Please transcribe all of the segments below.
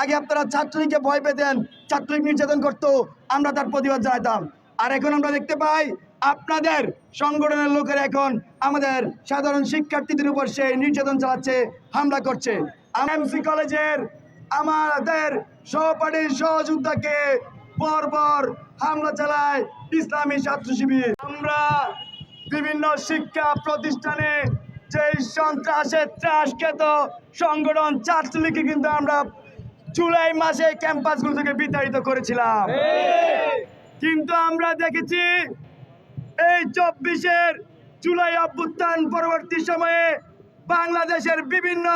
আগে আপনারা ছাত্রলীগকে ভয় পেতেন, ছাত্রলীগ নির্যাতন করতো, আমরা তার প্রতিবাদ জানাতাম আর এখন আমরা দেখতে পাই, আপনাদের সংগঠনের লোকেরা এখন আমাদের সাধারণ শিক্ষার্থীদের উপর সেই নির্যাতন চালাচ্ছে, হামলা করছে। এমসি কলেজের আমাদের সহপাঠীর সহযোদ্ধাকে পরপর হামলা চালায় ইসলামী ছাত্র শিবির। আমরা বিভিন্ন শিক্ষা প্রতিষ্ঠানে যে সন্ত্রাসের ত্রাস খেত সংগঠন ছাত্রলীগকে কিন্তু আমরা জুলাই মাসে ক্যাম্পাসগুলো থেকে বিতাড়িত করেছিলাম। কিন্তু আমরা দেখেছি এই চব্বিশের জুলাই অভ্যুত্থান পরবর্তী সময়ে বাংলাদেশের বিভিন্ন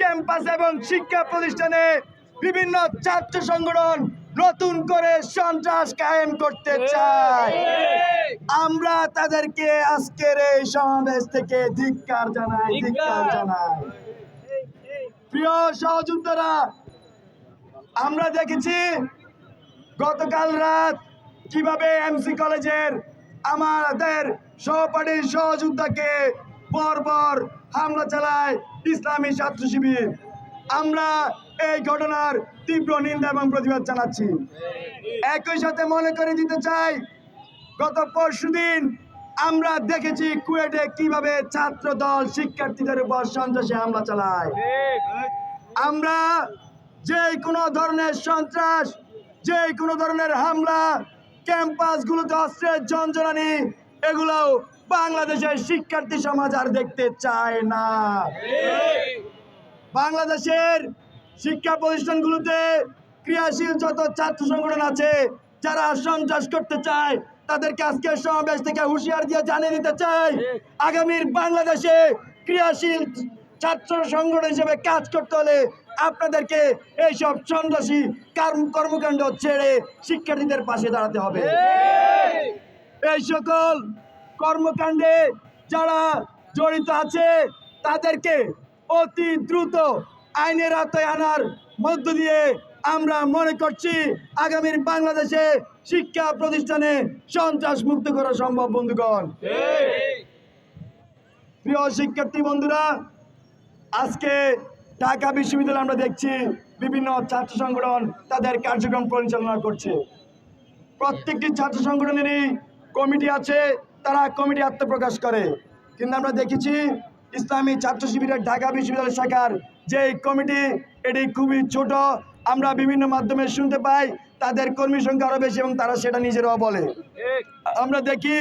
ক্যাম্পাস এবং শিক্ষা প্রতিষ্ঠানে বিভিন্ন ছাত্র সংগঠন নতুন করে সন্ত্রাস কায়েম করতে চায়। আমরা তাদেরকে আজকের এই সমাবেশ থেকে ধিক্কার জানাই ধিক্কার জানাই। প্রিয় সহযোদ্ধারা আমরা দেখেছি গতকাল রাত কীভাবে এমসি কলেজের আমাদের সহপাঠীর সহযোদ্ধাকে পরপর হামলা চালায় ইসলামী ছাত্র শিবির। আমরা এই ঘটনার তীব্র নিন্দা এবং প্রতিবাদ জানাচ্ছি। একই সাথে মনে করে দিতে চাই, গত পরশুদিন আমরা দেখেছি কুয়েটে কীভাবে ছাত্র দল শিক্ষার্থীদের উপর সন্ত্রাসী হামলা চালায়। আমরা যে কোনো ধরনের সন্ত্রাস, যে কোনো ধরনের হামলা, ক্যাম্পাসগুলোতে অস্ত্রের যন্ত্রণানি এগুলো বাংলাদেশের শিক্ষার্থী সমাজ আর দেখতে চায় না। বাংলাদেশের শিক্ষা প্রতিষ্ঠানগুলোতে ক্রিয়াশীল যত ছাত্র সংগঠন আছে, যারা সন্ত্রাস করতে চায়, তাদেরকে আজকের সমাবেশ থেকে হুঁশিয়ার দিয়ে জানিয়ে দিতে চাই, আগামীর বাংলাদেশে ক্রিয়াশীল ছাত্র সংগঠন হিসেবে কাজ করতে হলে আপনাদেরকে এইসব সন্ত্রাসী কার্ম- কর্মকাণ্ড ছেড়ে শিক্ষার্থীদের পাশে দাঁড়াতে হবে। এই সকল কর্মকাণ্ডে যারা জড়িত আছে তাদেরকে অতি দ্রুত আইনের আওতায় আনার মধ্য দিয়ে আমরা মনে করছি আগামীর বাংলাদেশে শিক্ষা প্রতিষ্ঠানে সন্ত্রাস মুক্ত করা সম্ভব বন্ধুগণ। প্রিয় শিক্ষার্থী বন্ধুরা আজকে ঢাকা বিশ্ববিদ্যালয়ে আমরা দেখছি বিভিন্ন ছাত্র সংগঠন তাদের কার্যক্রম পরিচালনা করছে। প্রত্যেকটি ছাত্র সংগঠনেরই কমিটি আছে, তারা কমিটি আত্মপ্রকাশ করে। কিন্তু আমরা দেখেছি ইসলামী ছাত্র শিবিরের ঢাকা বিশ্ববিদ্যালয় শাখার যে কমিটি, এটি খুবই ছোট। আমরা বিভিন্ন মাধ্যমে শুনতে পাই, তাদের কর্মী সংখ্যা আরও বেশি এবং তারা সেটা নিজেরাও বলে। আমরা দেখি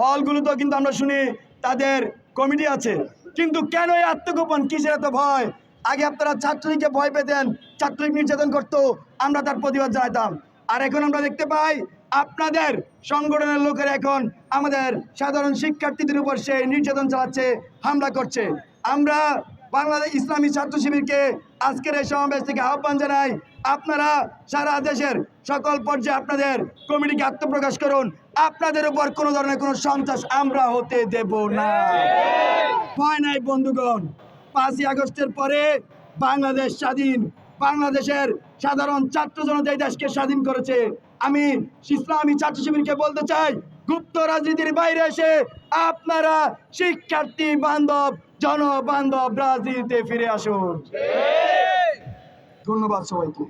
হলগুলোতেও কিন্তু আমরা শুনি তাদের কমিটি আছে। কিন্তু কেন এই আত্মগোপন? কিসের এত ভয়? আগে আপনারা ছাত্রলীগকে ভয় পেতেন ছাত্রলীগ নির্যাতন করতো আমরা তার প্রতিবাদ জানাতাম আর এখন আমরা দেখতে পাই আপনাদের সংগঠনের লোকেরা এখন আমাদের সাধারণ শিক্ষার্থীদের উপর সে নির্যাতন চালাচ্ছে হামলা করছে। আমরা বাংলাদেশ ইসলামী ছাত্র শিবিরকে আজকের এই সমাবেশ থেকে আহ্বান জানাই আপনারা সারা দেশের সকল পর্যায়ে আপনাদের কমিটিকে আত্মপ্রকাশ করুন। আপনাদের উপর কোনো ধরনের কোনো সন্ত্রাস আমরা হতে দেব না। ভয় নাই বন্ধুগণ। পাঁচই আগস্টের পরে বাংলাদেশ স্বাধীন। বাংলাদেশের সাধারণ ছাত্র জনতা এই দেশকে স্বাধীন করেছে। আমি ইসলামী ছাত্র শিবিরকে বলতে চাই গুপ্ত রাজনীতির বাইরে এসে আপনারা শিক্ষার্থী বান্ধব জনবান্ধব রাজনীতিতে ফিরে আসুন। ধন্যবাদ সবাইকে।